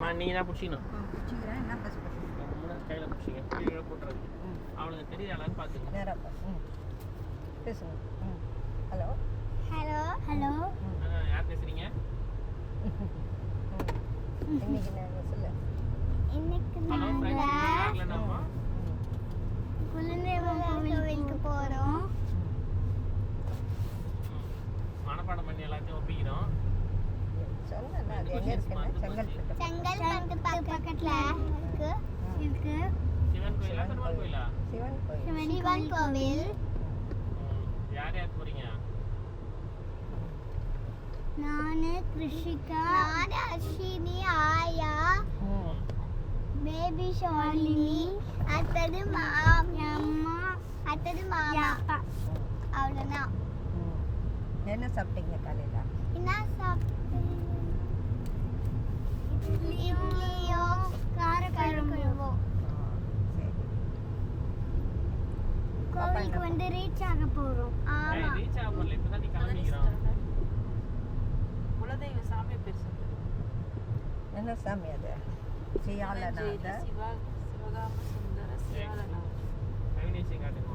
அம்மா நீங்க தான் பிடிச்சிக்கணும் கையில் பிடிச்சிங்க கீழே போட்டுறது அவளுக்கு பேசுங்க. ஹலோ? ஹலோ? ஹலோ? யார் பேசுறீங்க? இன்னைக்கு நான் சொல்லு. இன்னைக்கு குலதெய்வம் கோவிலுக்கு மனப்பாடம் பண்ணி எல்லாத்தையும் ஒப்பிக்கிறோம் சொன்னேன் அது எங்கே இருக்குன்னு செங்கல்பட்டு பக்கத்துல இருக்கு இருக்கு சிவன் கோயிலா. பெருமாள் கோயிலா சிவன் கோயில் சிவன் கோவில் யார் யார் போறீங்க நானு கிருஷிகா நானு அஸ்வினி ஆயா ம். பேபி ஷாலினி அடுத்தது மாமி அம்மா அடுத்தது மாமா அவ்வளோதான் ம். என்ன சாப்பிட்டீங்க காலையில்? என்ன சாப்பிட்டீங்க இட்லியும் காரக்குழம்பும் கோவிலுக்கு வந்து ரீச் ஆக போறோம். ஏய், ஆமா ரீச் ஆக போறல. இப்பதான் நீ கிளம்பிக்கிறோம் குலதெய்வ சாமி பேர் சொல்லு என்ன சாமி அது? சியாலநாத சிவா சிவகாம சுந்தர கவினேஷன் காட்டுங்க.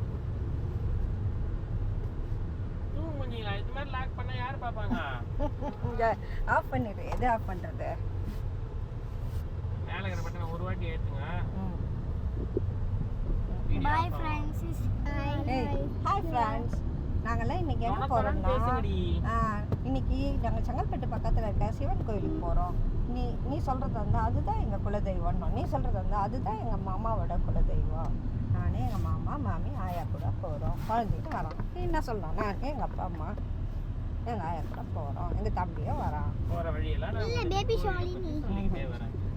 இது மாதிரி லாக் பண்ணா யார் பாப்பாங்க ஆஃப் பண்ணிடு. எது ஆஃப் பண்ணுறது மேலே இருக்கிற பட்டனை ஒரு வாட்டி video bye. Friends hi friends நாங்கெல்லாம் இன்னைக்கு தொணன்னு போகிறோம்னா பேசுங்கடி. இன்னைக்கு நாங்கள் செங்கல்பட்டு பக்கத்தில் இருக்க சிவன் கோயிலுக்கு போகிறோம் நீ நீ சொல்கிறது வந்து அதுதான் எங்கள் குலதெய்வம்னு நீ சொல்கிறது வந்து அதுதான் எங்கள் மாமாவோட குலதெய்வம். நானே எங்கள் மாமா மாமி ஆயா கூட போகிறோம் குழந்தைட்டு வரோம் நீ என்ன சொல்லலாம் நான் எங்கள் அப்பா அம்மா. எங்கள் ஆயா கூட போகிறோம் எங்கள் தம்பியும் வரான். போற வழியெல்லாம்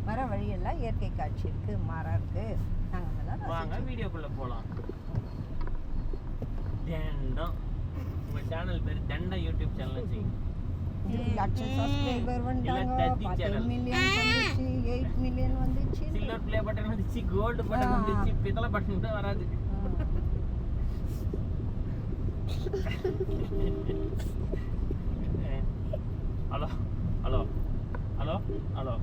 வர வழியெல்லாம் இயற்கை காட்சி இருக்குது மரம் இருக்குது நாங்கள் அதெல்லாம் வாங்க வீடியோக்குள்ள போலாம். தண்டம். உங்க சேனல் பேர் தண்டம் யூடியூப் சேனல் வச்சுக்கோங்க சில்வர் ப்ளே பட்டன் வந்துச்சு கோல்டு பட்டன். வந்துச்சு. பித்தளை பட்டன் தான் வராது. Hello hello hello hello.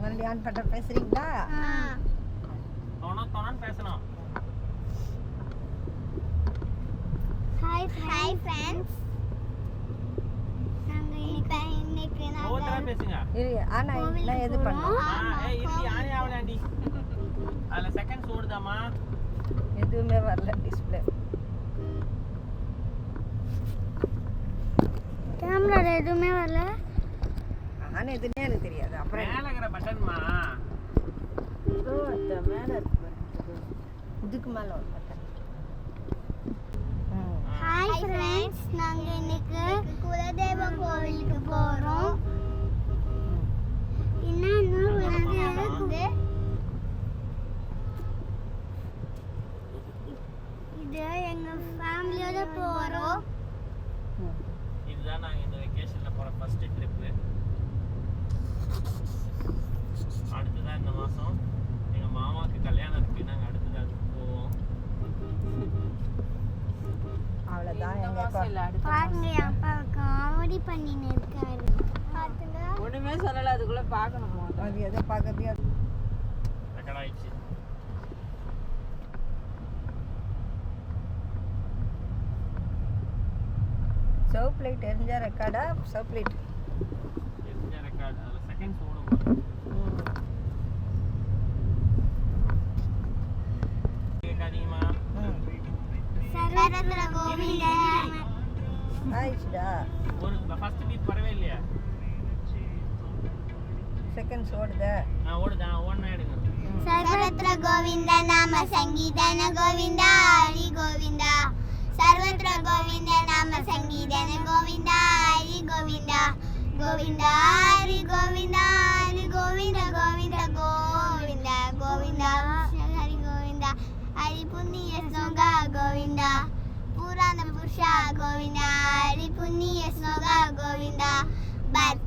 மல்லியான் பட்ட பேசுறீங்களா? தொண தொணன்னு பேசணும் ஹாய் ஹாய் ஃப்ரெண்ட்ஸ் நாங்க இன்னைக்கு இன்னைக்கு பேசுங்க. இரு ஆனா நான் எது பண்ணோம் ஆ ஏய் இடி ஆனே ஆவலாண்டி அதுல செகண்ட்ஸ் ஓடுதாமா எதுவுமே வரல டிஸ்பிளே கேமரால எதுவுமே வரல. ஆனா எதுனே எனக்கு தெரியாது. அப்புறம் மேல இருக்கிற பட்டன்மா மேல இருக்கு இதுக்கு மேல ஒரு பட்டன் ஹாய் ஃப்ரெண்ட்ஸ் நாங்க இன்னைக்கு குலதெய்வம் கோவிலுக்கு போறோம் என்னன்னா வந்து இது எங்க ஃபேமிலியோட போறோம் இதுதான் நாங்க இந்த வெக்கேஷன்ல போற ஃபர்ஸ்ட் ட்ரிப் அடுத்ததான் இந்த மாசம் எங்க மாமாக்கு கல்யாணம் இருக்கு நாங்க அடுத்தது அதுக்கு போவோம் அவ்வளவுதான் இந்த எங்க மாசம் இல்ல அடுத்த பாருங்க. அப்பா காமெடி பண்ணின்னு இருக்காரு. பாத்துங்க. ஒண்ணுமே சொல்லல அதுக்குள்ள பார்க்கணும் அது எதை பார்க்கறதே அது. ரெக்கார்ட் ஆயிடுச்சு சர்வ் பிளேட் எரிஞ்சா ரெக்கார்டா ரெக்கார்ட் அதுல செகண்ட்ஸ் ஓடும் ಸೆಕೆಂಡ್ಸ್ ಓಡಿದೆ ಸರ್ವತ್ರ ಗೋವಿಂದ ನಾಮ ಸಂಗೀತನ ಗೋವಿಂದ ಹರಿ ಗೋವಿಂದ ಸರ್ವತ್ರ ಗೋವಿಂದ ನಾಮ ಸಂಗೀತನ ಗೋವಿಂದ ಹರಿ ಗೋವಿಂದ ಗೋವಿಂದ ಹರಿ ಗೋವಿಂದ ಹರಿ ಗೋವಿಂದ ಗೋವಿಂದ ಗೋವಿಂದ ಗೋವಿಂದ ಹರಿ ಗೋವಿಂದ ಹರಿ ಪುಣ್ಯ ಸ್ನೋಗ ಗೋವಿಂದ ಪುರಾಣ ಪುರುಷ ಗೋವಿಂದ ಹರಿ ಪುಣ್ಯ ಸ್ನೋಗ ಗೋವಿಂದ ಬಾತ್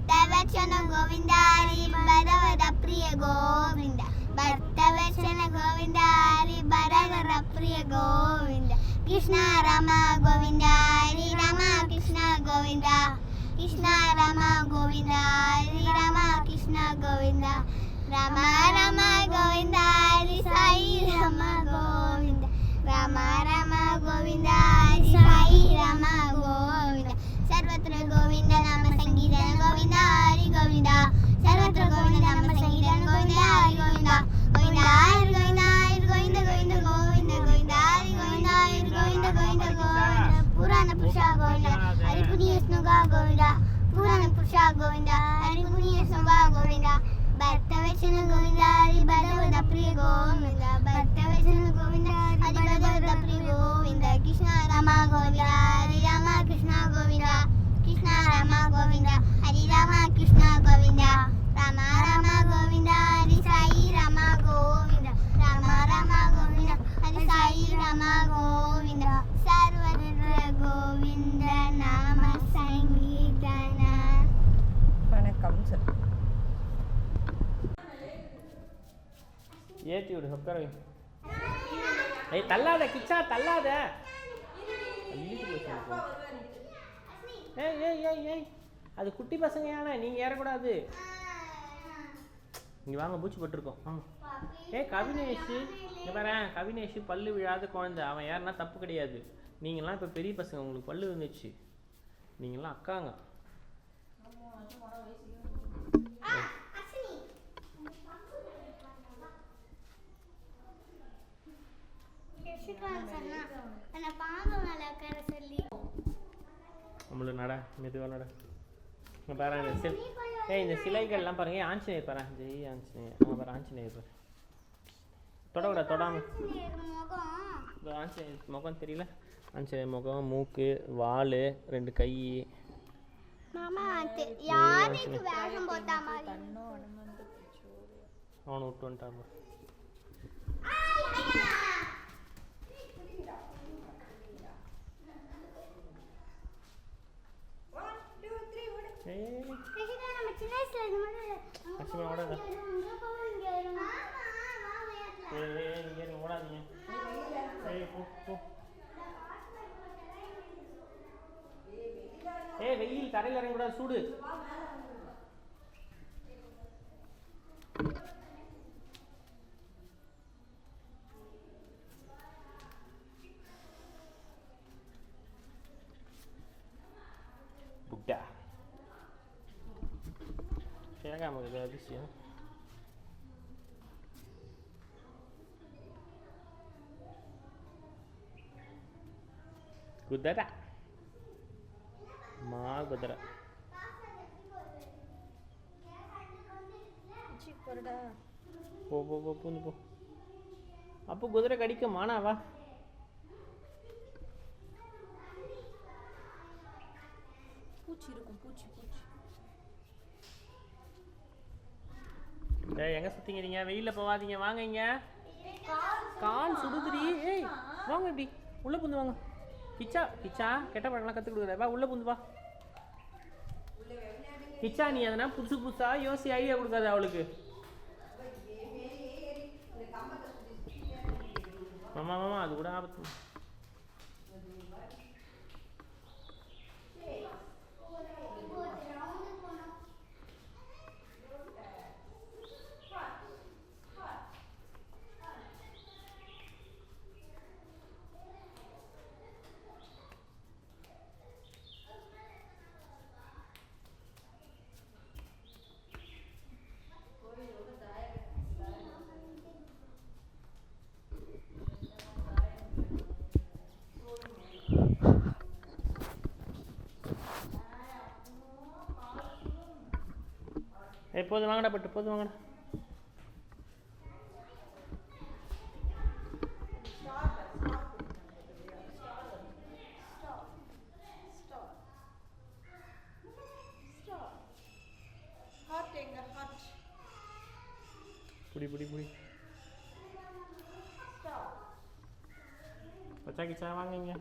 ഭക്തവത്സന ഗോവിന്ദാരി ഭരവര പ്രിയ ഗോവിന്ദ. ഭക്തവത്സന ഗോവിന്ദാരി ഭരവര പ്രിയ ഗോവിന്ദ. കൃഷ്ണ രമ ഗോവിന്ദാരി രമ കൃഷ്ണ ഗോവിന്ദ. കൃഷ്ണ രമ ഗോവിന്ദാരി രമ കൃഷ്ണ ഗോവിന്ദ. രമ രമ ഗോവിന്ദാരി സായി രമ ഗോവിന്ദ. രമ രമ ഗോവിന്ദാരി സായി രമ ഗോവിന്ദ. സർവത്ര ഗോവിന്ദ നമ ഗോവിന്ദ ഹരി ഗോവിന്ദ സർവത്ര ഗോവിന്ദ നമ്മ സംഗീതം ഗോവിന്ദ ഹരി ഗോവിന്ദ ഗോവിന്ദ ഹരി ഗോവിന്ദ ഹരി ഗോവിന്ദ ഗോവിന്ദ ഗോവിന്ദ ഗോവിന്ദ ഹരി ഗോവിന്ദ ഹരി ഗോവിന്ദ ഗോവിന്ദ ഗോവിന്ദ പുരാണ പുരുഷ ഗോവിന്ദ ഹരി പുനിയസ്നുഗ ഗോവിന്ദ പുരാണ പുരുഷ ഗോവിന്ദ ഹരി പുനിയസ്നുഗ ഗോവിന്ദ ഭക്തവചന ഗോവിന്ദ ഹരി ഭഗവത പ്രിയ ഗോവിന്ദ ഭക്തവചന ഗോവിന്ദ ഹരി ഭഗവത പ്രിയ ഗോവിന്ദ കൃഷ്ണ രമ ഗോവിന്ദ ராம கிருஷ்ணா கோவிந்தா ராம ராம கோவிந்தா ஹரி சாயி ராம கோவிந்தா ராம ராம கோவிந்தா ஹரி சாயி ராம கோவிந்தா சர்வருட கோவிந்த நாம சங்கீதனா. வணக்கம் சார் ஏத்தி விடு ஏய் தள்ளாத கிச்சா தள்ளாத. ஏய் ஏய் ஏய் ஏய். அது குட்டி பசங்க ஏன்னா நீங்கள் ஏறக்கூடாது. இங்கே வாங்க பூச்சி போட்டிருக்கோம். வாங்க ஏய் கவினேஷ். இங்கே பாரு கவினேஷ் பல்லு விழாத குழந்தை. அவன் யாருன்னா தப்பு கிடையாது. நீங்களாம் இப்போ பெரிய பசங்க உங்களுக்கு பல்லு வந்துச்சு நீங்களாம் அக்காங்க. நம்மள நட மெதுவாக நட. இங்க பாரு இந்த சில் ஏய் இந்த சிலைகள்லாம் பாருங்க. ஆஞ்சநேயர் பாரு ஜெய் ஆஞ்சநேயர். அங்கே பாரு ஆஞ்சநேயர் பாரு. தொடவிட தொடாம. ஆஞ்சநேயர் முகம். தெரியல. ஆஞ்சநேயர் முகம் மூக்கு வால் ரெண்டு கை. அவனை விட்டு வந்துட்டான் பாரு. ஏய், ஏய், ஏய். கிருஷ்ணா, நம்ம சின்ன வயசுல இது மாதிரி அங்க லட்சுமி ஓடாத போவோம், இங்க போவோம், இங்க வருவோம். ஏய் ஏய் ஏய், இங்கே இருங்க, ஓடாதீங்க ஏய் போ போ ஏய் வெயில் தரையில் இறங்கக்கூடாது சூடு. புட்டா. கேட்காம இருக்குது அதிசயம் குதிரை மா குதிரை போ போ போ பூந்து போ அப்போ குதிரை கடிக்க மானாவா பூச்சி இருக்கும் பூச்சி பூச்சி டேய் எங்க சுத்திங்க நீங்க வெயில்ல போவாதீங்க வாங்க இங்க கால் சுடுதுடி ஏய் வாங்க இப்படி உள்ள புந்து வாங்க கிச்சா கிச்சா கெட்ட பழம்லாம் கற்றுக் கொடுக்குற வா உள்ள புந்து வா கிச்சா நீ எதனா புதுசு புதுசாக யோசி ஐடியா கொடுக்காது அவளுக்கு. மாமா மாமா அது கூட ஆபத்து. ஏய் போதும் வாங்கடா பட்டு போதும் வாங்கடா. புடி புடி புடி. பச்சா கிச்சா வாங்க இங்க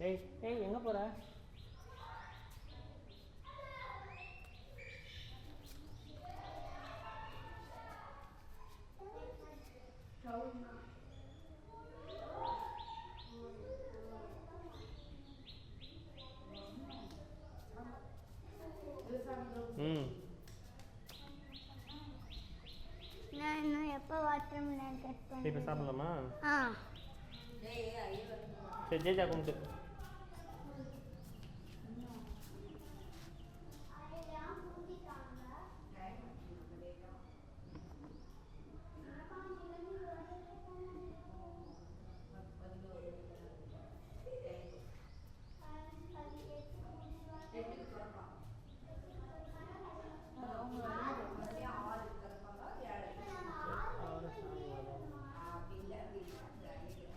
ஏய் ஏய் எங்கே போகிற ம் நான் இன்னும் எப்போ வாட்டர் மிலன் கட் இப்போ சாப்பிடலாமா? ஆ. சரி ஜேஜா கும்பிட்டு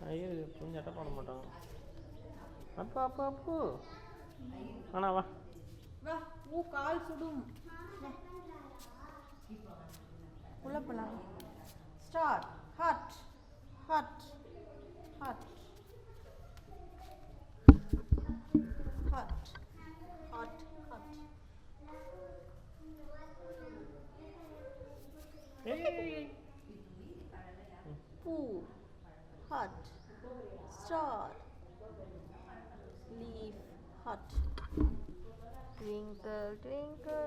ஐயோ கொஞ்சம் அட்டை பண்ண மாட்டாங்க அப்பா அப்பா அப்பு ஆனா வா வா ஊ கால் சுடும் உள்ள போலாம் start hot hot hot hot hot hot ஏய், ஏய், ஏய். பூ hot. Twinkle, twinkle,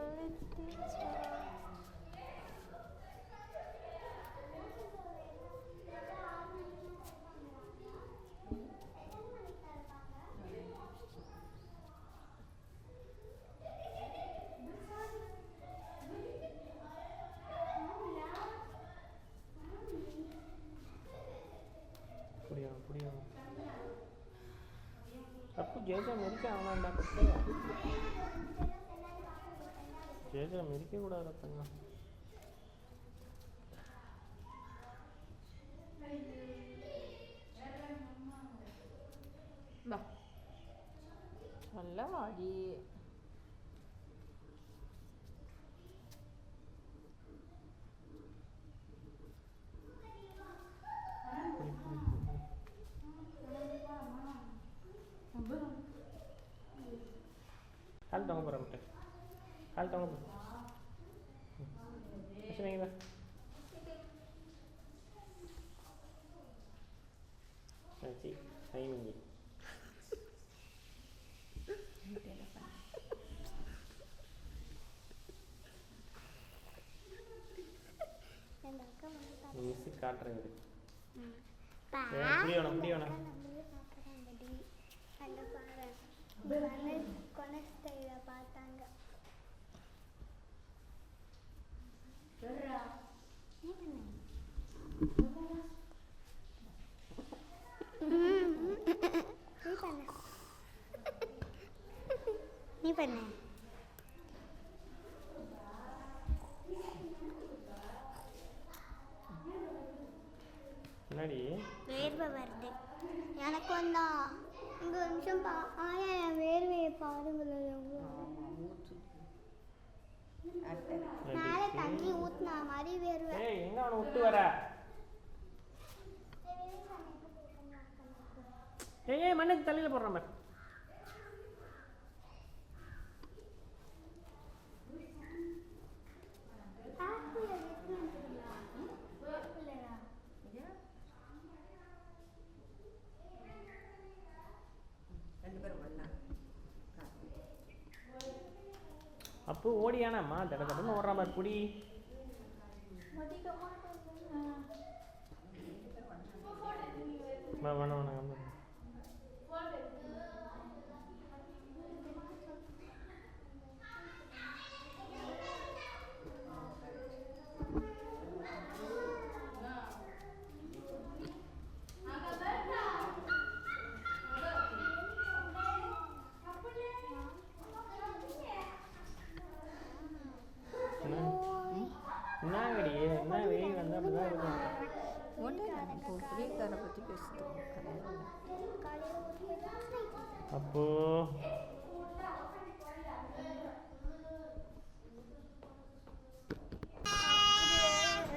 little star. அப்பு ஜேஜா மெரிக்க அவனாண்டா குப்பையா ஜேஜா மெரிக்க கூடாது அப்பங்க வா நல்லா வாடி புடி புடி புடி கால் தொங்க போகிற முட்டை கால் தொங்க போ வச்சுருங்க சரி டைமிங்க எங்க அக்கா வந்து மிஸ்ஸு காட்டுறேன் தைல பார்த்தாங்க நீ பண்ணு. ம். நீ பண்ணு நீ பண்ணு முன்னாடி வேர்வை வருது எனக்கு வந்தா இங்க ஒரு நிமிஷம் பா ஆயா என் வேர்வையை பாருங்களேன் மேலே தண்ணி ஊத்துனா மாதிரி வேர்வை. ஏய் எங்க அவனை விட்டு வர? ஏய் ஏய் மண்ணுக்கு தலையில போடுறான் பாரு. அப்போ ஓடியானம்மா? தட தடன்னு ஓடுற மாதிரி புடி வா, வேணாம் வேணாம் கம்முனு இரு. என்ன ம்? என்னங்கடி என்ன வெயில் வந்து அப்படிதான் இருக்கும் ஒன்று இப்போ பிரியக்காரை பற்றி பேசிட்டு காலையில ஒரு அப்போ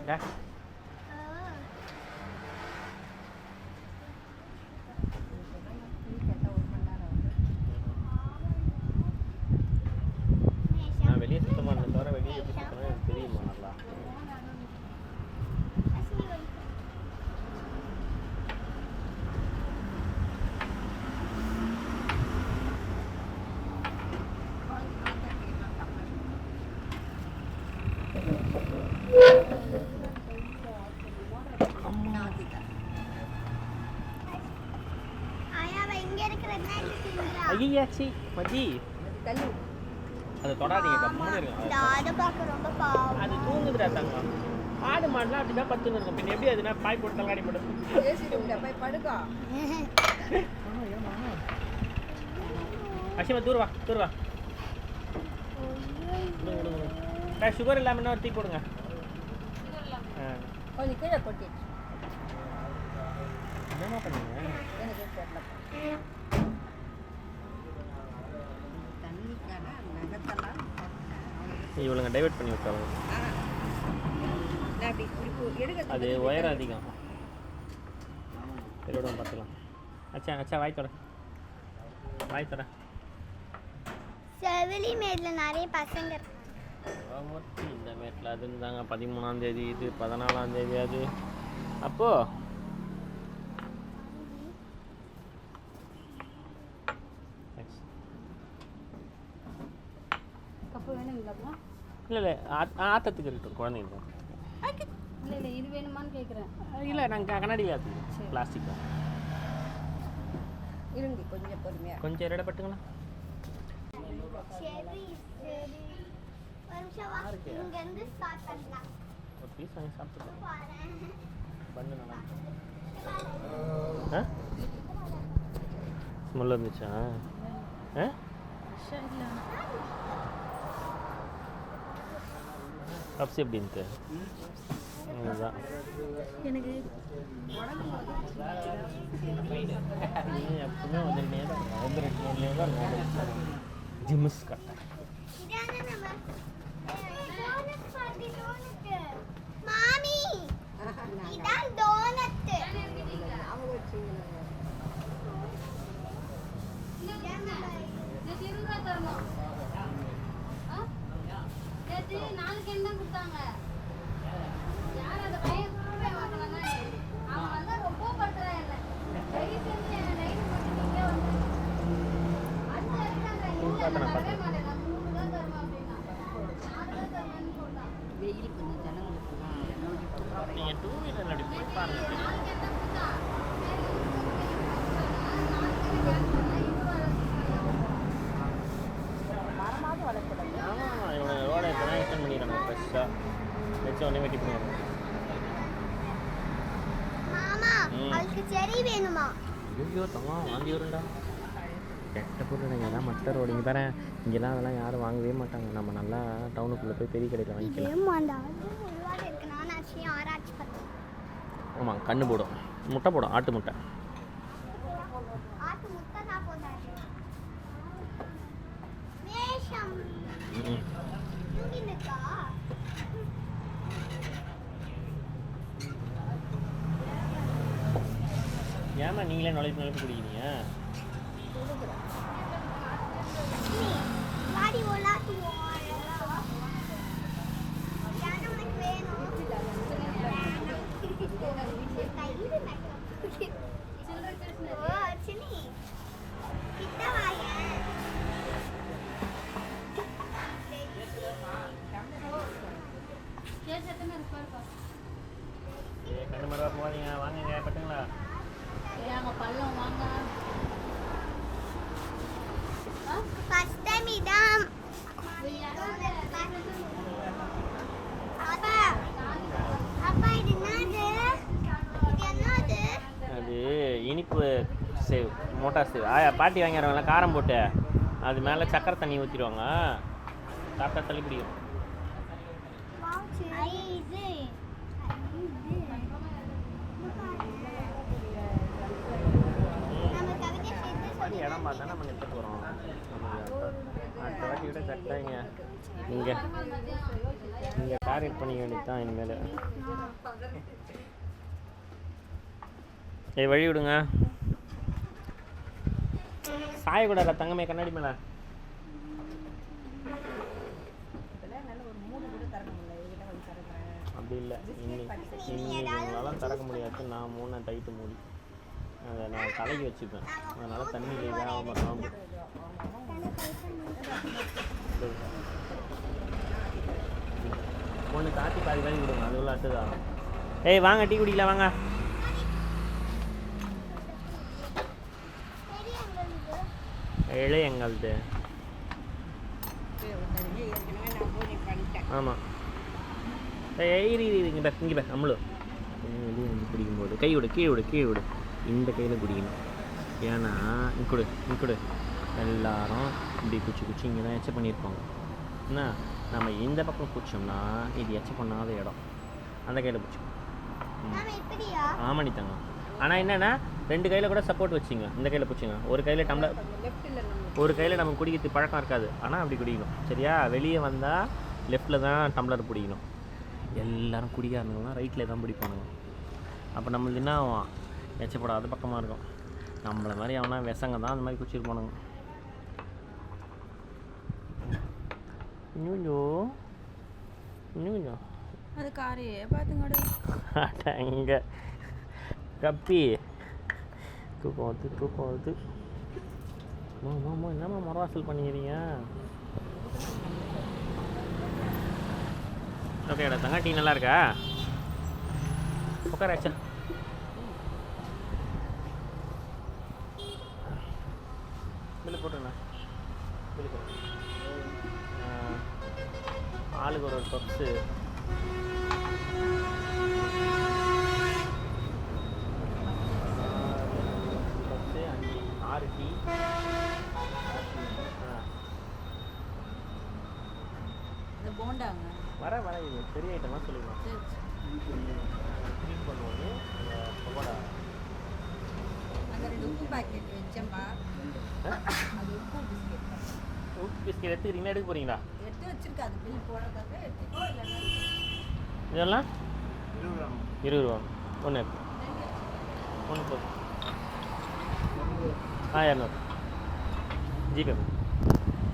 டா டீ கேட்டால் ஒரு மணி நேரம் எனக்கு ரெண்டாயிரத்தி சில்லறா. ஐயாச்சி மஜி தள்ளி. அதை தொடாதீங்க கம்முன்னு பாவம். அது தூங்குதுடா தங்கம். ஆடு மாடுலாம் அப்படிதான் பத்துன்னு இருக்கும். பின்ன எப்படி அதுனா பாய் போட்டு தள்ளாடி போட்டு படுக்கா. அசிமா தூர் வா தூர் வா. சுகர் இல்லாமல் ஒரு டீ போடுங்க. கொஞ்சம் கீழே கொட்டிடுச்சு என்னம்மா பண்ணுங்க? எனக்கு இவளுங்க டைவர்ட் பண்ணி எடுக்க அது உயரம் அதிகம். இதோட பார்த்துக்கலாம். அச்சா அச்சா வாய் தொட. வாய் தொட. செவிலி மேட்ல நிறைய பசங்க இந்த மேட்டில் அது இருந்தாங்க. பதிமூணாம் தேதி இது பதினாலாம் தேதி அது. அப்போ வேணுங்களா இல்லை இல்லை ஆத்தத்துக்கு இருக்கட்டும் குழந்தைங்க இல்லை இல்லை இது வேணுமான்னு கேட்குறேன் இல்லை நாங்கள் கண்ணாடி ஆத்து பிளாஸ்டிக் தான் இருங்க கொஞ்சம் கொஞ்சம் இடப்பட்டுங்களா சரி சரி. ஒரு பீஸ் வாங்கி போறேன் பண்ணு நல்லா ஆ? ஸ்மெல் இருந்துச்சா ஆ? பப்ஸ் எப்படின்ட்டு அதுதான் எனக்கு எப்பவுமே வந்துருந்தே தான் இருக்கும் வந்து ரெண்டு மூணுலேயே தான் ஜிம்ஸ் மாமி இதான் டோனட் அவங்க வச்சுங்க நேற்று இருபது ரூபா தரணும் ஆ? நேற்று நாலு கேன் தான் கொடுத்தாங்க யார் அந்த பையன் கூடவே வாங்கலன்னா அவன் வந்து ரொம்ப படுத்துறான் என்ன தயவு செஞ்சு என்ன டைரி போட்டுட்டீங்க வந்து அந்த இருக்காங்க இல்லை நான் தரவே மாட்டேன் நான் மூணு தான் தருவேன் அப்படின்னா நாலு தான் தருவேன்னு சொல்லிட்டான் வெயில் கொஞ்சம் ஜனங்களுக்கு நீங்கள் டூ வீலரில் அப்படி போய் பாருங்க நாலு கேன் தான் கொடுத்தான் சரி நாலு கேன் மரமாவது வளர்க்கூடாது ஆமாம் இவனை ரோட இப்போ தான் எக்ஸ்டெண்ட் பண்ணிடுறாங்க ஃப்ரெஷ்ஷாக வச்சு உடனே வெட்டி பண்ணிடுறாங்க மாமா ம். அவளுக்கு செரி வேணுமா? ஐயோ தங்கம் வாங்கி வரும்டா. கெட்ட பொருள் இங்கெல்லாம் மட்ட ரோடு. இங்கே பாரு இங்கெல்லாம் அதெல்லாம் யாரும் வாங்கவே மாட்டாங்க. நம்ம நல்லா டவுனுக்குள்ளே போய் பெரிய கடையில் வாங்கிக்கலாம். ஆமாம் கண்ணு போடும். முட்டை போடும். ஆட்டு முட்டை ஆட்டு முட்டை தான் போதாது வேஷம் ம். தூங்கி நிற்கா ஏம்மா நீங்களே நுழைப்பு நுழைப்பு குடிக்கிறீங்க? மோட்டார் பாட்டி வாங்கிறவங்கள காரம் போட்டு. அது மேலே சக்கரை தண்ணி ஊற்றிடுவாங்க சாப்பிட்டா தள்ளி பிடிக்கும் இடம் பார்த்தா நம்ம நிறுத்த போகிறோம் அடுத்த வாட்டி விட கரெக்டாக இங்கே நீங்கள் இங்கே. டார்கெட் பண்ணிக்க வேண்டியது தான் இனிமேல். ஏய் வழி விடுங்க. சாயக்கூடாதா தங்கமே கண்ணாடி மேலே. அப்படி இல்லை. இன்னைக்கு இன்னைக்கு உங்களால் திறக்க முடியாது. நான் மூணு டைட்டு மூடி. அதை நான் தலைக்கு வச்சுப்பேன். அதனால் தண்ணி இதாகாம காம்பு ஒன்று காட்டி பாதி காட்டி கொடுங்க அது உள்ள தான் ஏய் வாங்க டீ குடிக்கலாம் வாங்க. இழை எங்களது? ஆமாம் இரு இங்கே பேக் இங்கே பேக் அம்மளு வெளியே வந்து குடிக்கும்போது. கை விடு கீழே விடு கீழே விடு. இந்த கையில் குடிக்கணும். ஏன்னா இங்க கொடு இங்க கொடு. எல்லாரும் இப்படி குச்சி குச்சி இங்கே தான் எச்ச பண்ணியிருப்பாங்க. என்ன? நம்ம இந்த பக்கம் குச்சோம்னா இது எச்ச பண்ணாத இடம். அந்த கையில் பிடிச்சிக்கோ மாமா இப்படியா? ஆமாடி தங்க ஆனால் என்னென்னா ரெண்டு கையில் கூட சப்போர்ட் வச்சுங்க. இந்த கையில் பிடிச்சிங்க. ஒரு கையில் டம்ளர் ஒரு கையில் நம்ம குடிக்கிறது பழக்கம் இருக்காது. ஆனால் அப்படி குடிக்கணும். சரியா? வெளியே வந்தால் லெஃப்ட்டில் தான் டம்ளர் பிடிக்கணும். எல்லாரும் குடிக்காரனுங்களாம் ரைட்டில் தான் பிடிப்பானுங்க. அப்போ நம்மளுக்கு என்ன ஆகும்? எச்சப்படாத பக்கமாக இருக்கும். நம்மள மாதிரி அவனா விசங்க தான் அந்த மாதிரி இன்னும் கொஞ்சம். இன்னும் கொஞ்சம். அது காரையே. இங்கே. கப்பி. தூக்கம் வருது தூக்கம் வருது மாமா என்னம்மா மரவாசல் பண்ணிக்கிறீங்க? ஓகேடா தங்க டீ நல்லா இருக்கா? உட்காராச்சா பில்லு போட்டுருண்ணா. பில்லு போட்டு ஆளுக்கு ஒரு ஒரு பப்ஸு டீ இந்த போண்டாங்க. வர வர இது பெரிய ஐட்டமாக சொல்லிடலாம் க்ளீன் பண்ணுவோம் அந்த ரெண்டு உப்பு பாக்கெட் வச்சேன்பா. ஆ? அது உப்பு பிஸ்கெட் உப்பு பிஸ்கெட் எடுத்துக்கிறீங்களா எடுக்க போகிறீங்களா எடுத்து வச்சிருக்கா அது பில் போடுறதாக எடுத்துக்கோ இல்லைன்னா இதெல்லாம்? இருபது ரூபா ஒன்று ஒன்று போதும். ஆ இரநூறு ஜிபே பண்ணு